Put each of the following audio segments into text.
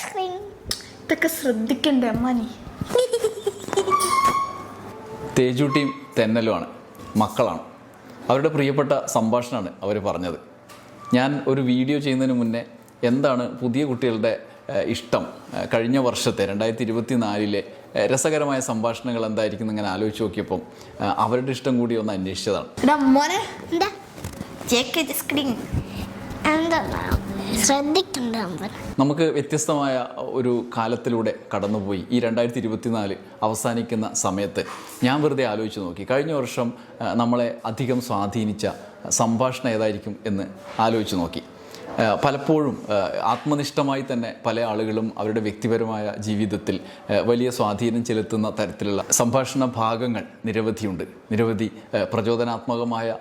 Screen ഇതൊക്കെ ശ്രദ്ധിക്കണ്ടേ അമ്മ നീ തേജൂട്ടിയും തെന്നലുമാണ് മക്കളാണ്. അവരുടെ പ്രിയപ്പെട്ട സംഭാഷണമാണ് അവർ പറഞ്ഞത്. ഞാൻ ഒരു വീഡിയോ ചെയ്യുന്നതിന് മുന്നേ എന്താണ് പുതിയ കുട്ടികളുടെ ഇഷ്ടം കഴിഞ്ഞ വർഷത്തെ രണ്ടായിരത്തി ഇരുപത്തി നാലിലെ രസകരമായ സംഭാഷണങ്ങൾ എന്തായിരിക്കും എന്ന് ഇങ്ങനെ ആലോചിച്ച് നോക്കിയപ്പം അവരുടെ ഇഷ്ടം കൂടി ഒന്ന് അന്വേഷിച്ചതാണ്. എടാ മോനെ. എന്താ? ചേക്ക് സ്ക്രീൻ എന്താ? ശ്രദ്ധിക്കണ്ട നമുക്ക് വ്യത്യസ്തമായ ഒരു കാലത്തിലൂടെ കടന്നുപോയി. ഈ രണ്ടായിരത്തി ഇരുപത്തിനാല് അവസാനിക്കുന്ന സമയത്ത് ഞാൻ വെറുതെ ആലോചിച്ച് നോക്കി. കഴിഞ്ഞ വർഷം നമ്മളെ അധികം സ്വാധീനിച്ച സംഭാഷണം ഏതായിരിക്കും എന്ന് ആലോചിച്ച് നോക്കി. പലപ്പോഴും ആത്മനിഷ്ഠമായി തന്നെ പല ആളുകളും അവരുടെ വ്യക്തിപരമായ ജീവിതത്തിൽ വലിയ സ്വാധീനം ചെലുത്തുന്ന തരത്തിലുള്ള സംഭാഷണ ഭാഗങ്ങൾ നിരവധിയുണ്ട്. നിരവധി പ്രചോദനാത്മകമായ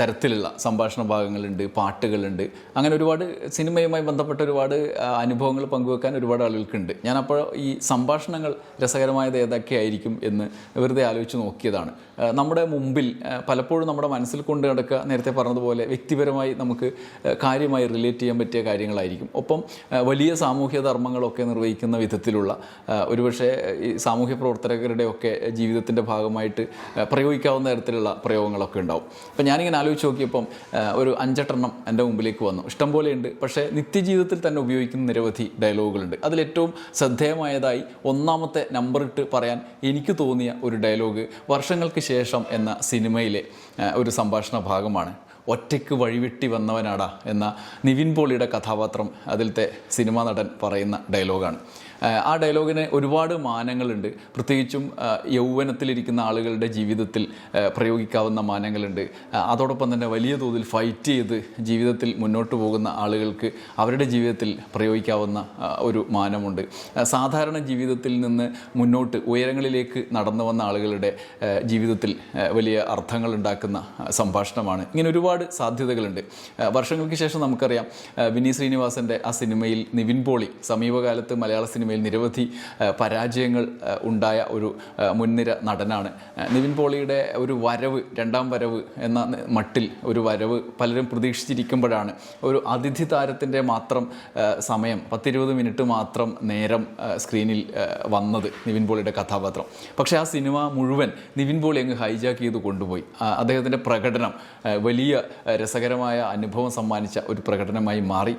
തരത്തിലുള്ള സംഭാഷണ ഭാഗങ്ങളുണ്ട് പാട്ടുകളുണ്ട്. അങ്ങനെ ഒരുപാട് സിനിമയുമായി ബന്ധപ്പെട്ട ഒരുപാട് അനുഭവങ്ങൾ പങ്കുവെക്കാൻ ഒരുപാട് ആളുകൾക്കുണ്ട്. ഞാനപ്പോൾ ഈ സംഭാഷണങ്ങൾ രസകരമായത് ഏതൊക്കെയായിരിക്കും എന്ന് വെറുതെ ആലോചിച്ച് നോക്കിയതാണ്. നമ്മുടെ മുമ്പിൽ പലപ്പോഴും നമ്മുടെ മനസ്സിൽ കൊണ്ട് നടക്കുക നേരത്തെ പറഞ്ഞതുപോലെ വ്യക്തിപരമായി നമുക്ക് കാര്യമായി റിലേറ്റ് ചെയ്യാൻ പറ്റിയ കാര്യങ്ങളായിരിക്കും. ഒപ്പം വലിയ സാമൂഹ്യ ധർമ്മങ്ങളൊക്കെ നിർവഹിക്കുന്ന വിധത്തിലുള്ള ഒരുപക്ഷെ ഈ സാമൂഹ്യ പ്രവർത്തകരുടെ ഒക്കെ ജീവിതത്തിന്റെ ഭാഗമായിട്ട് പ്രയോഗിക്കാവുന്ന തരത്തിലുള്ള പ്രയോഗങ്ങളൊക്കെ ഉണ്ടാവും. അപ്പം ഞാനിങ്ങനെ ആലോചിച്ച് നോക്കിയപ്പം ഒരു അഞ്ചെട്ടെണ്ണം എന്റെ മുമ്പിലേക്ക് വന്നു. ഇഷ്ടം ഉണ്ട്. പക്ഷേ നിത്യജീവിതത്തിൽ തന്നെ ഉപയോഗിക്കുന്ന നിരവധി ഡയലോഗുകളുണ്ട്. അതിലേറ്റവും ശ്രദ്ധേയമായതായി ഒന്നാമത്തെ നമ്പർ ഇട്ട് പറയാൻ എനിക്ക് തോന്നിയ ഒരു ഡയലോഗ് വർഷങ്ങൾക്ക് ശേഷം എന്ന സിനിമയിലെ ഒരു സംഭാഷണ ഭാഗമാണ്. ഒറ്റയ്ക്ക് വഴിവെട്ടി വന്നവനാടാ എന്ന നിവിൻ പോളിയുടെ കഥാപാത്രം അതിലത്തെ സിനിമാ നടൻ പറയുന്ന ഡയലോഗാണ്. ആ, ഡയലോഗിന് ഒരുപാട് മാനങ്ങളുണ്ട്. പ്രത്യേകിച്ചും യൗവനത്തിലിരിക്കുന്ന ആളുകളുടെ ജീവിതത്തിൽ പ്രയോഗിക്കാവുന്ന മാനങ്ങളുണ്ട്. അതോടൊപ്പം തന്നെ വലിയ തോതിൽ ഫൈറ്റ് ചെയ്ത് ജീവിതത്തിൽ മുന്നോട്ട് പോകുന്ന ആളുകൾക്ക് അവരുടെ ജീവിതത്തിൽ പ്രയോഗിക്കാവുന്ന ഒരു മാനമുണ്ട്. സാധാരണ ജീവിതത്തിൽ നിന്ന് മുന്നോട്ട് ഉയരങ്ങളിലേക്ക് നടന്നു വന്ന ആളുകളുടെ ജീവിതത്തിൽ വലിയ അർത്ഥങ്ങൾ ഉണ്ടാക്കുന്ന സംഭാഷണമാണ്. ഇങ്ങനെ ഒരുപാട് സാധ്യതകളുണ്ട്. വർഷങ്ങൾക്ക് ശേഷം നമുക്കറിയാം വിനി ശ്രീനിവാസന്റെ ആ സിനിമയിൽ നിവിൻ പോളി സമീപകാലത്ത് മലയാള സിനിമയിൽ നിരവധി പരാജയങ്ങൾ ഉണ്ടായ ഒരു മുൻനിര നടനാണ്. നിവിൻ പോളിയുടെ ഒരു വരവ് രണ്ടാം വരവ് എന്ന മട്ടിൽ ഒരു വരവ് പലരും പ്രതീക്ഷിച്ചിരിക്കുമ്പോഴാണ്. ഒരു അതിഥി താരത്തിന്റെ മാത്രം സമയം പത്തിരുപത് മിനിറ്റ് മാത്രം നേരം സ്ക്രീനിൽ വന്നത് നിവിൻ പോളിയുടെ കഥാപാത്രം. പക്ഷേ ആ സിനിമ മുഴുവൻ നിവിൻ പോളി അങ്ങ് ഹൈജാക്ക് ചെയ്ത് കൊണ്ടുപോയി. അദ്ദേഹത്തിന്റെ പ്രകടനം വലിയ രസകരമായ അനുഭവം സമ്മാനിച്ച ഒരു പ്രകടനമായി മാറി.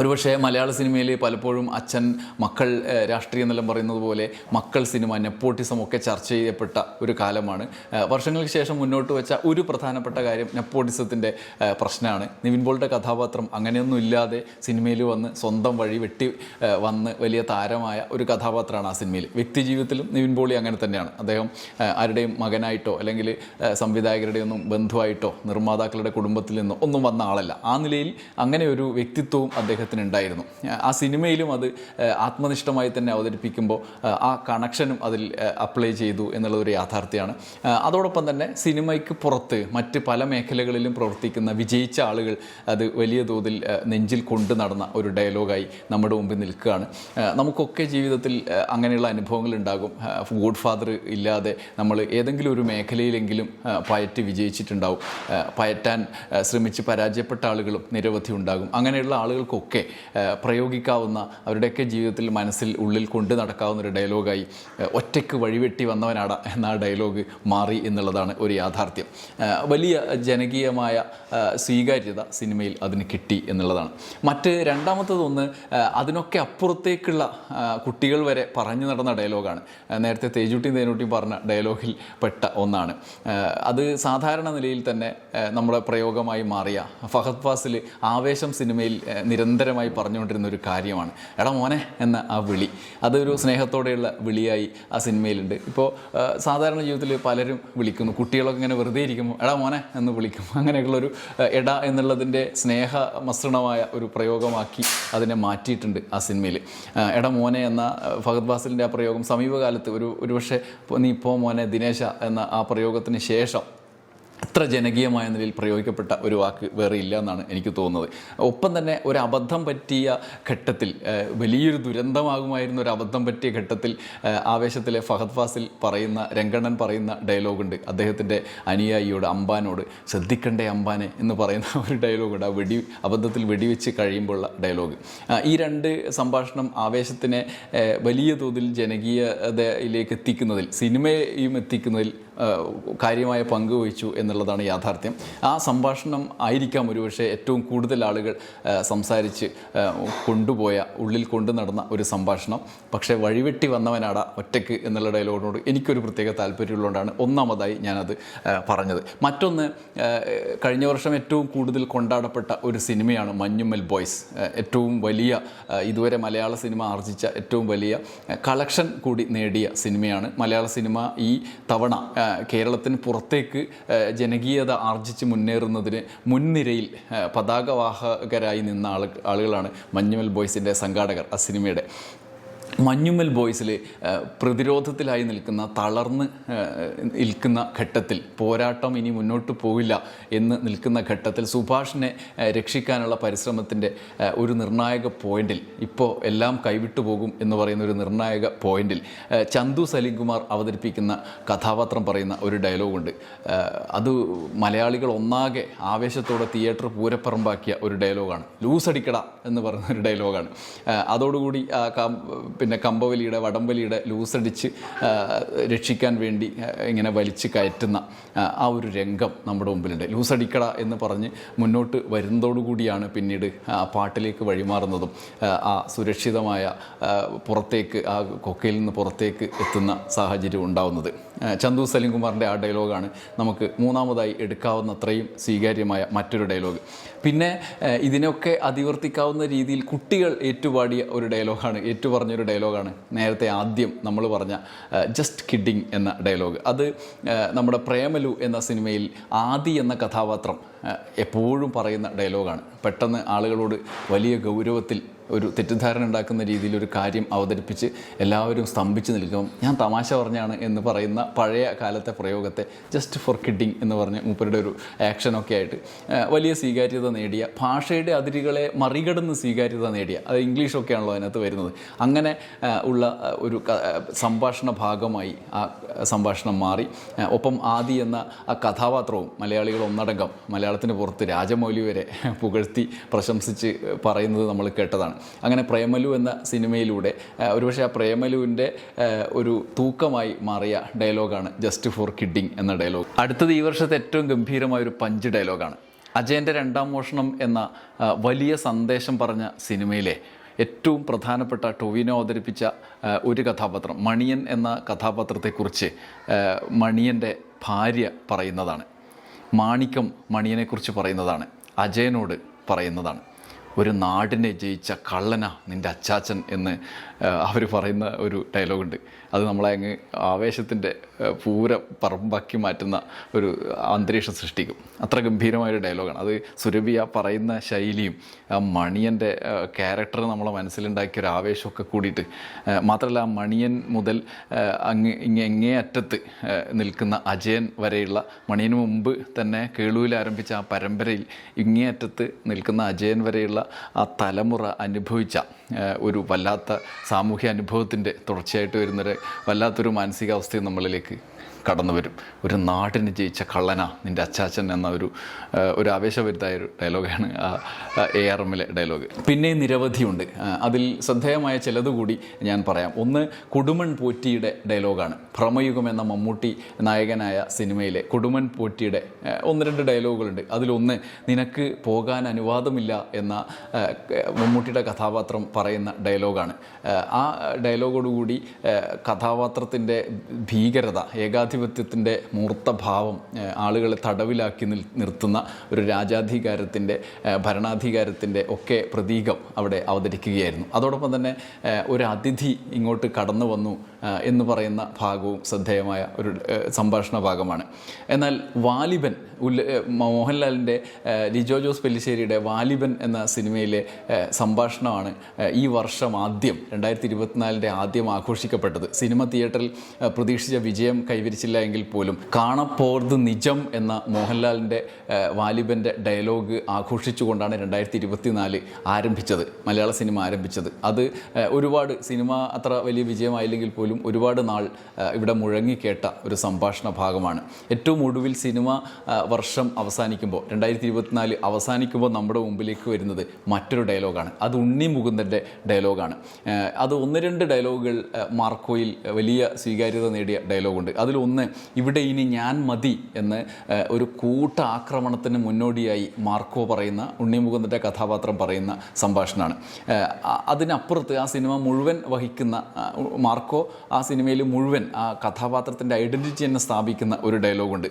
ഒരുപക്ഷെ മലയാള സിനിമയിൽ പലപ്പോഴും അച്ഛൻ മക്കൾ രാഷ്ട്രീയം എന്നെല്ലാം പറയുന്നത് പോലെ മക്കൾ സിനിമ നെപ്പോട്ടിസം ഒക്കെ ചർച്ച ചെയ്യപ്പെട്ട ഒരു കാലമാണ്. വർഷങ്ങൾക്ക് ശേഷം മുന്നോട്ട് വെച്ച ഒരു പ്രധാനപ്പെട്ട കാര്യം നെപ്പോട്ടിസത്തിന്റെ പ്രശ്നമാണ്. നിവിൻ പോളിയുടെ കഥാപാത്രം അങ്ങനെയൊന്നും ഇല്ലാതെ സിനിമയിൽ വന്ന് സ്വന്തം വഴി വെട്ടി വന്ന് വലിയ താരമായ ഒരു കഥാപാത്രമാണ് ആ സിനിമയിൽ. വ്യക്തി ജീവിതത്തിലും നിവിൻ പോളി അങ്ങനെ തന്നെയാണ്. അദ്ദേഹം ആരുടെയും മകനായിട്ടോ അല്ലെങ്കിൽ സംവിധായകരുടെയൊന്നും ബന്ധുവായിട്ടോ നിർമ്മാതാക്കളുടെ കുടുംബത്തിൽ നിന്നോ ഒന്നും വന്ന ആളല്ല. ആ നിലയിൽ അങ്ങനെ ഒരു വ്യക്തിത്വവും അദ്ദേഹത്തിന് ഉണ്ടായിരുന്നു ആ സിനിമയിലും അത് ആത്മനിഷ്ഠമായി തന്നെ അവതരിപ്പിക്കുമ്പോൾ ആ കണക്ഷനും അതിൽ അപ്ലൈ ചെയ്തു എന്നുള്ളതൊരു യാഥാർത്ഥ്യമാണ്. അതോടൊപ്പം തന്നെ സിനിമയ്ക്ക് പുറത്ത് മറ്റ് പല മേഖലകളിലും പ്രവർത്തിക്കുന്ന വിജയിച്ച ആളുകൾ അത് വലിയ തോതിൽ നെഞ്ചിൽ കൊണ്ടു നടന്ന ഒരു ഡയലോഗായി നമ്മുടെ മുമ്പിൽ നിൽക്കുകയാണ്. നമുക്കൊക്കെ ജീവിതത്തിൽ അങ്ങനെയുള്ള അനുഭവങ്ങൾ ഉണ്ടാകും. ഗോഡ് ഫാദർ ഇല്ലാതെ നമ്മൾ ഏതെങ്കിലും ഒരു മേഖലയിലെങ്കിലും പയറ്റ് വിജയിച്ചിട്ടുണ്ടാവും. പയറ്റാൻ ശ്രമിച്ച് പരാജയപ്പെട്ട ആളുകളും നിരവധി ഉണ്ടാകും. അങ്ങനെയുള്ള ആളുകൾക്കൊക്കെ ഏഹ്, പ്രയോഗിക്കാവുന്ന അവരുടെയൊക്കെ ജീവിതത്തിൽ മനസ്സിൽ ഉള്ളിൽ കൊണ്ട് നടക്കാവുന്ന ഒരു ഡയലോഗായി ഒറ്റയ്ക്ക് വഴിവെട്ടി വന്നവനാട എന്ന ഡയലോഗ് മാറി എന്നുള്ളതാണ് ഒരു യാഥാർത്ഥ്യം. വലിയ ജനകീയമായ സ്വീകാര്യത സിനിമയിൽ അതിന് കിട്ടി എന്നുള്ളതാണ്. മറ്റ് രണ്ടാമത്തതൊന്ന് അതിനൊക്കെ അപ്പുറത്തേക്കുള്ള കുട്ടികൾ വരെ പറഞ്ഞു നടന്ന ഡയലോഗാണ്. നേരത്തെ തേജൂട്ടിയും തേനൂട്ടിയും പറഞ്ഞ ഡയലോഗിൽ പെട്ട ഒന്നാണ്. അത് സാധാരണ നിലയിൽ തന്നെ നമ്മുടെ പ്രയോഗമായി മാറിയ ഫഹദ് ഫാസിൽ ആവേശം സിനിമയിൽ ഏഹ്, നിരന്തരമായി പറഞ്ഞുകൊണ്ടിരുന്ന ഒരു കാര്യമാണ്. എടാ മോനെ എന്ന ആ വിളി. അതൊരു സ്നേഹത്തോടെയുള്ള വിളിയായി ആ സിനിമയിലുണ്ട്. ഇപ്പോൾ സാധാരണ ജീവിതത്തിൽ പലരും വിളിക്കുന്നു. കുട്ടികളൊക്കെ ഇങ്ങനെ വെറുതെ ഇരിക്കുമ്പോൾ എടാ മോനെ എന്ന് വിളിക്കും അങ്ങനെയുള്ളൊരു എട എന്നുള്ളതിന്റെ സ്നേഹ മസൃണമായ ഒരു പ്രയോഗമാക്കി അതിനെ മാറ്റിയിട്ടുണ്ട് ആ സിനിമയിൽ എട മോനെ എന്ന ഫഹദ് ഫാസിലിന്റെ ആ പ്രയോഗം സമീപകാലത്ത് ഒരു ഒരുപക്ഷെ നീ ഇപ്പോൾ മോനെ ദിനേശ എന്ന ആ പ്രയോഗത്തിന് ശേഷം അത്ര ജനകീയമായ നിലയിൽ പ്രയോഗിക്കപ്പെട്ട ഒരു വാക്ക് വേറെ ഇല്ല എന്നാണ് എനിക്ക് തോന്നുന്നത്. ഒപ്പം തന്നെ ഒരു അബദ്ധം പറ്റിയ ഘട്ടത്തിൽ വലിയൊരു ദുരന്തമാകുമായിരുന്ന ഒരു അബദ്ധം പറ്റിയ ഘട്ടത്തിൽ ആവേശത്തിലെ ഫഹദ് ഫാസിൽ പറയുന്ന രംഗണ്ണൻ പറയുന്ന ഡയലോഗുണ്ട് അദ്ദേഹത്തിന്റെ അനുയായിയോട് അമ്പാനോട് ശ്രദ്ധിക്കണ്ടേ അമ്പാനെ എന്ന് പറയുന്ന ഒരു ഡയലോഗുണ്ട് ആ വെടി അബദ്ധത്തിൽ വെടിവെച്ച് കഴിയുമ്പോഴുള്ള ഡയലോഗ്. ഈ രണ്ട് സംഭാഷണം ആവേശത്തിനെ വലിയ തോതിൽ ജനകീയതയിലേക്ക് എത്തിക്കുന്നതിൽ സിനിമയും എത്തിക്കുന്നതിൽ കാര്യമായ പങ്ക് വഹിച്ചു എന്നുള്ളതാണ് യാഥാർത്ഥ്യം. ആ സംഭാഷണം ആയിരിക്കാം ഒരുപക്ഷെ ഏറ്റവും കൂടുതൽ ആളുകൾ സംസാരിച്ച് കൊണ്ടുപോയ ഉള്ളിൽ കൊണ്ടു നടന്ന ഒരു സംഭാഷണം. പക്ഷേ വഴിവെട്ടി വന്നവനാട ഒറ്റയ്ക്ക് എന്നുള്ള ഡയലോഗിനോട് എനിക്കൊരു പ്രത്യേക താല്പര്യമുള്ളതുകൊണ്ടാണ് ഒന്നാമതായി ഞാനത് പറഞ്ഞത്. മറ്റൊന്ന് കഴിഞ്ഞ വർഷം ഏറ്റവും കൂടുതൽ കൊണ്ടാടപ്പെട്ട ഒരു സിനിമയാണ് മഞ്ഞുമ്മൽ ബോയ്സ്. ഏറ്റവും വലിയ ഇതുവരെ മലയാള സിനിമ ആർജിച്ച ഏറ്റവും വലിയ കളക്ഷൻ കൂടി നേടിയ സിനിമയാണ്. മലയാള സിനിമ ഈ തവണ കേരളത്തിന് പുറത്തേക്ക് ജനകീയത ആർജിച്ച് മുന്നേറുന്നതിന് മുൻനിരയിൽ പതാകവാഹകരായി നിന്ന ആളു ആളുകളാണ് മഞ്ഞുമൽ ബോയ്സിന്റെ സംഘാടകർ ആ സിനിമയുടെ. മഞ്ഞുമ്മൽ ബോയ്സിൽ പ്രതിരോധത്തിലായി നിൽക്കുന്ന തളർന്ന് നിൽക്കുന്ന ഘട്ടത്തിൽ പോരാട്ടം ഇനി മുന്നോട്ട് പോവില്ല എന്ന് നിൽക്കുന്ന ഘട്ടത്തിൽ സുഭാഷിനെ രക്ഷിക്കാനുള്ള പരിശ്രമത്തിന്റെ ഒരു നിർണായക പോയിന്റിൽ ഇപ്പോൾ എല്ലാം കൈവിട്ടു പോകും എന്ന് പറയുന്ന ഒരു നിർണായക പോയിന്റിൽ ചന്തു സലീംകുമാർ അവതരിപ്പിക്കുന്ന കഥാപാത്രം പറയുന്ന ഒരു ഡയലോഗുണ്ട്. അത് മലയാളികൾ ഒന്നാകെ ആവേശത്തോടെ തിയേറ്റർ പൂരപ്പറമ്പാക്കിയ ഒരു ഡയലോഗാണ്. ലൂസ് അടിക്കട എന്ന് പറയുന്ന ഒരു ഡയലോഗാണ്. അതോടുകൂടി പിന്നെ കമ്പവലിയുടെ വടംവലിയുടെ ലൂസടിച്ച് രക്ഷിക്കാൻ വേണ്ടി ഇങ്ങനെ വലിച്ചു കയറ്റുന്ന ആ, ഒരു രംഗം നമ്മുടെ മുമ്പിലുണ്ട്. ലൂസടിക്കട എന്ന് പറഞ്ഞ് മുന്നോട്ട് വരുന്നതോടുകൂടിയാണ് പിന്നീട് ആ പാട്ടിലേക്ക് വഴിമാറുന്നതും ആ, സുരക്ഷിതമായ പുറത്തേക്ക് ആ കൊക്കയിൽ നിന്ന് പുറത്തേക്ക് എത്തുന്ന സാഹചര്യം ഉണ്ടാവുന്നത്. ചന്തു സലിംകുമാറിന്റെ ആ ഡയലോഗാണ് നമുക്ക് മൂന്നാമതായി എടുക്കാവുന്നത്രയും സ്വീകാര്യമായ മറ്റൊരു ഡയലോഗ്. പിന്നെ ഇതിനൊക്കെ അതിവർത്തിക്കാവുന്ന രീതിയിൽ കുട്ടികൾ ഏറ്റുപാടിയ ഒരു ഡയലോഗാണ് ഏറ്റുപറഞ്ഞൊരു ഡയലോഗാണ് നേരത്തെ ആദ്യം നമ്മൾ പറഞ്ഞ ജസ്റ്റ് കിഡിങ് എന്ന ഡയലോഗ്. അത് നമ്മുടെ പ്രേമലു എന്ന സിനിമയിൽ ആദി എന്ന കഥാപാത്രം എപ്പോഴും പറയുന്ന ഡയലോഗാണ്. പെട്ടെന്ന് ആളുകളോട് വലിയ ഗൗരവത്തിൽ ഒരു തെറ്റിദ്ധാരണ ഉണ്ടാക്കുന്ന രീതിയിൽ ഒരു കാര്യം അവതരിപ്പിച്ച് എല്ലാവരും സ്തംഭിച്ച് നിൽക്കും. ഞാൻ തമാശ പറഞ്ഞാണ് എന്ന് പറയുന്ന പഴയ കാലത്തെ പ്രയോഗത്തെ ജസ്റ്റ് ഫോർ കിഡിങ് എന്ന് പറഞ്ഞ് മൂപ്പരുടെ ഒരു ആക്ഷനൊക്കെ ആയിട്ട് വലിയ സ്വീകാര്യത നേടിയ ഭാഷയുടെ അതിരുകളെ മറികടന്ന് സ്വീകാര്യത നേടിയ അത് ഇംഗ്ലീഷൊക്കെയാണല്ലോ അതിനകത്ത് വരുന്നത്. അങ്ങനെ ഉള്ള ഒരു സംഭാഷണ ഭാഗമായി ആ സംഭാഷണം മാറി. ഒപ്പം ആദി എന്ന ആ കഥാപാത്രവും മലയാളികൾ ഒന്നടങ്കം മലയാളത്തിന് പുറത്ത് രാജമൗലി വരെ പുകഴ്ത്തി പ്രശംസിച്ച് പറയുന്നത് നമ്മൾ കേട്ടതാണ്. അങ്ങനെ പ്രേമലു എന്ന സിനിമയിലൂടെ ഒരുപക്ഷെ ആ പ്രേമലുവിന്റെ ഒരു തൂക്കമായി മാറിയ ഡയലോഗാണ് ജസ്റ്റ് ഫോർ കിഡിങ് എന്ന ഡയലോഗ്. അടുത്തത് ഈ വർഷത്തെ ഏറ്റവും ഗംഭീരമായ ഒരു പഞ്ച് ഡയലോഗാണ്. അജയന്റെ രണ്ടാം മോഷണം എന്ന വലിയ സന്ദേശം പറഞ്ഞ സിനിമയിലെ ഏറ്റവും പ്രധാനപ്പെട്ട ടൊവിനോ അവതരിപ്പിച്ച ഒരു കഥാപാത്രം മണിയൻ എന്ന കഥാപാത്രത്തെക്കുറിച്ച് മണിയന്റെ ഭാര്യ പറയുന്നതാണ്. മാണിക്കം മണിയനെക്കുറിച്ച് പറയുന്നതാണ്. അജയനോട് പറയുന്നതാണ്. ഒരു നാടിനെ ജയിച്ച കള്ളന നിന്റെ അച്ചാച്ചൻ എന്ന് അവർ പറയുന്ന ഒരു ഡയലോഗുണ്ട്. അത് നമ്മളെ അങ്ങ് ആവേശത്തിന്റെ പൂര പറമ്പാക്കി മാറ്റുന്ന ഒരു അന്തരീക്ഷം സൃഷ്ടിക്കും. അത്ര ഗംഭീരമായൊരു ഡയലോഗാണ്. അത് സുരഭി ആ പറയുന്ന ശൈലിയും ആ മണിയന്റെ ക്യാരക്ടർ നമ്മളെ മനസ്സിലുണ്ടാക്കിയ ഒരു ആവേശമൊക്കെ കൂടിയിട്ട് മാത്രമല്ല ആ മണിയൻ മുതൽ അങ്ങ് എങ്ങേ അറ്റത്ത് നിൽക്കുന്ന അജയൻ വരെയുള്ള മണിയന് മുമ്പ് തന്നെ കേളുവിൽ ആരംഭിച്ച ആ പരമ്പരയിൽ ഇങ്ങേ അറ്റത്ത് നിൽക്കുന്ന അജയൻ വരെയുള്ള ആ തലമുറ അനുഭവിച്ച ഒരു വല്ലാത്ത സാമൂഹ്യ അനുഭവത്തിന്റെ തുടർച്ചയായിട്ട് വരുന്നൊരു വല്ലാത്തൊരു മാനസികാവസ്ഥയും നമ്മളിലേക്ക് കടന്നു വരും ഒരു നാടിന് ജയിച്ച കള്ളന നിന്റെ അച്ചാച്ചൻ എന്ന ഒരു ഒരു ആവേശഭരിതായ ഒരു ഡയലോഗാണ് എ ആർ എമ്മിലെ ഡയലോഗ്. പിന്നെ നിരവധിയുണ്ട്. അതിൽ ശ്രദ്ധേയമായ ചിലതുകൂടി ഞാൻ പറയാം. ഒന്ന് കുടുമൺ പോറ്റിയുടെ ഡയലോഗാണ്. ഭ്രമയുഗം എന്ന മമ്മൂട്ടി നായകനായ സിനിമയിലെ കുടുമൺ പോറ്റിയുടെ ഒന്ന് രണ്ട് ഡയലോഗുകളുണ്ട്. അതിലൊന്ന് നിനക്ക് പോകാൻ അനുവാദമില്ല എന്ന മമ്മൂട്ടിയുടെ കഥാപാത്രം പറയുന്ന ഡയലോഗാണ്. ആ, ഡയലോഗോടുകൂടി കഥാപാത്രത്തിന്റെ ഭീകരത ഏകാധിപത്യത്തിന്റെ മൂർത്തഭാവം ആളുകളെ തടവിലാക്കി നിർത്തുന്ന ഒരു രാജാധികാരത്തിന്റെ ഭരണാധികാരത്തിന്റെ ഒക്കെ പ്രതീകം അവിടെ അവതരിക്കുകയായിരുന്നു. അതോടൊപ്പം തന്നെ ഒരു അതിഥി ഇങ്ങോട്ട് കടന്നു വന്നു എന്ന് പറയുന്ന ഭാഗവും ശ്രദ്ധേയമായ ഒരു സംഭാഷണ ഭാഗമാണ്. എന്നാൽ വാലിബൻ ഉല്ല ആ, മോഹൻലാലിന്റെ ലിജോ ജോസ് പെല്ലിശ്ശേരിയുടെ വാലിബൻ എന്ന സിനിമയിലെ സംഭാഷണമാണ് ഈ വർഷം ആദ്യം രണ്ടായിരത്തി ഇരുപത്തിനാലിന്റെ ആദ്യം ആഘോഷിക്കപ്പെട്ടത്. സിനിമ തിയേറ്ററിൽ പ്രതീക്ഷിച്ച വിജയം കൈവരിച്ച ചിത്രീകരിച്ചില്ല എങ്കിൽ പോലും കാണപ്പോർത് നിജം എന്ന മോഹൻലാലിന്റെ വാലിബന്റെ ഡയലോഗ് ആഘോഷിച്ചുകൊണ്ടാണ് രണ്ടായിരത്തി ഇരുപത്തിനാല് ആരംഭിച്ചത് മലയാള സിനിമ ആരംഭിച്ചത്. അത് ഒരുപാട് സിനിമ അത്ര വലിയ വിജയമായില്ലെങ്കിൽ പോലും ഒരുപാട് നാൾ ഇവിടെ മുഴങ്ങിക്കേട്ട ഒരു സംഭാഷണ ഭാഗമാണ്. ഏറ്റവും ഒടുവിൽ സിനിമ വർഷം അവസാനിക്കുമ്പോൾ രണ്ടായിരത്തി ഇരുപത്തിനാല് അവസാനിക്കുമ്പോൾ നമ്മുടെ മുമ്പിലേക്ക് വരുന്നത് മറ്റൊരു ഡയലോഗാണ്. അത് ഉണ്ണി മുകുന്ദന്റെ ഡയലോഗാണ്. അത് ഒന്ന് രണ്ട് ഡയലോഗുകൾ മാർക്കോയിൽ വലിയ സ്വീകാര്യത നേടിയ ഡയലോഗുണ്ട്. അതിലൊന്ന് ഇവിടെ ഇനി ഞാൻ മതി എന്ന് ഒരു കൂട്ട ആക്രമണത്തിന് മുന്നോടിയായി മാർക്കോ പറയുന്ന ഉണ്ണി മുകുന്ദന്റെ കഥാപാത്രം പറയുന്ന സംഭാഷണമാണ്. അതിനപ്പുറത്ത് ആ സിനിമ മുഴുവൻ വഹിക്കുന്ന മാർക്കോ ആ സിനിമയിൽ മുഴുവൻ ആ കഥാപാത്രത്തിന്റെ ഐഡന്റിറ്റി തന്നെ സ്ഥാപിക്കുന്ന ഒരു ഡയലോഗുണ്ട്.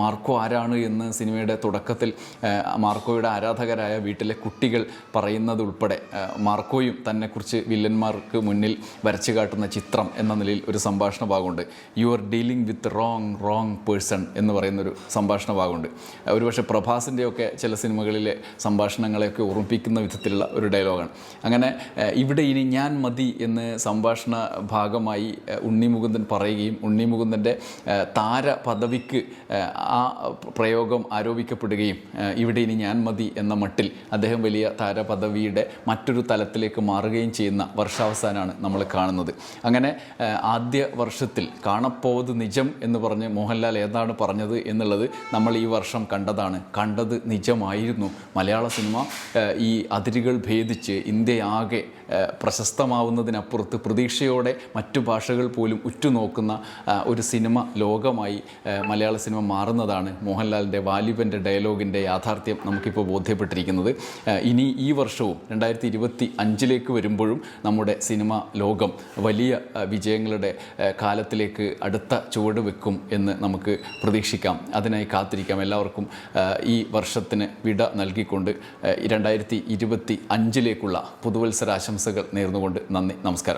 മാർക്കോ ആരാണ് എന്ന് സിനിമയുടെ തുടക്കത്തിൽ മാർക്കോയുടെ ആരാധകരായ വീട്ടിലെ കുട്ടികൾ പറയുന്നതുൾപ്പെടെ മാർക്കോയും തന്നെക്കുറിച്ച് വില്ലന്മാർക്ക് മുന്നിൽ വരച്ചു കാട്ടുന്ന ചിത്രം എന്ന നിലയിൽ ഒരു സംഭാഷണ ഭാഗമുണ്ട്. You are dealing with wrong wrong person എന്ന് പറയുന്നൊരു സംഭാഷണ ഭാഗമുണ്ട്. ഒരുപക്ഷെ പ്രഭാസിന്റെയൊക്കെ ചില സിനിമകളിലെ സംഭാഷണങ്ങളെയൊക്കെ ഓർമ്മിപ്പിക്കുന്ന വിധത്തിലുള്ള ഒരു ഡയലോഗാണ്. അങ്ങനെ ഇവിടെ ഇനി ഞാൻ മതി എന്ന് സംഭാഷണ ഭാഗമായി ഉണ്ണി മുകുന്ദൻ പറയുകയും ഉണ്ണി മുകുന്ദന്റെ താര പദവിക്ക് ആ പ്രയോഗം ആരോപിക്കപ്പെടുകയും ഇവിടെ ഇനി ഞാൻ മതി എന്ന മട്ടിൽ അദ്ദേഹം വലിയ താര പദവിയുടെ മറ്റൊരു തലത്തിലേക്ക് മാറുകയും ചെയ്യുന്ന വർഷാവസാനമാണ് നമ്മൾ കാണുന്നത്. അങ്ങനെ ആദ്യ വർഷത്തിൽ കാണപ്പോത് നിജം എന്ന് പറഞ്ഞ് മോഹൻലാൽ ഏതാണ് പറഞ്ഞത് എന്നുള്ളത് നമ്മൾ ഈ വർഷം കണ്ടതാണ്. കണ്ടത് നിജമായിരുന്നു. മലയാള സിനിമ ഈ അതിരുകൾ ഭേദിച്ച് ഇന്ത്യയാകെ പ്രശസ്തമാവുന്നതിനപ്പുറത്ത് പ്രതീക്ഷയോടെ മറ്റു ഭാഷകൾ പോലും ഉറ്റുനോക്കുന്ന ഒരു സിനിമ ലോകമായി മലയാള സിനിമ മാറുന്നതാണ് മോഹൻലാലിന്റെ വാലിബന്റെ ഡയലോഗിന്റെ യാഥാർത്ഥ്യം നമുക്കിപ്പോൾ ബോധ്യപ്പെട്ടിരിക്കുന്നത്. ഇനി ഈ വർഷവും രണ്ടായിരത്തി ഇരുപത്തി അഞ്ചിലേക്ക് വരുമ്പോഴും നമ്മുടെ സിനിമ ലോകം വലിയ വിജയങ്ങളുടെ കാലത്തിലേക്ക് അടുത്ത ചുവട് വെക്കും എന്ന് നമുക്ക് പ്രതീക്ഷിക്കാം. അതിനായി കാത്തിരിക്കാം. എല്ലാവർക്കും ഈ വർഷത്തിന് വിട നൽകിക്കൊണ്ട് രണ്ടായിരത്തി ഇരുപത്തി അഞ്ചിലേക്കുള്ള പുതുവത്സര ആശംസകൾ നേർന്നുകൊണ്ട് നന്ദി. നമസ്കാരം.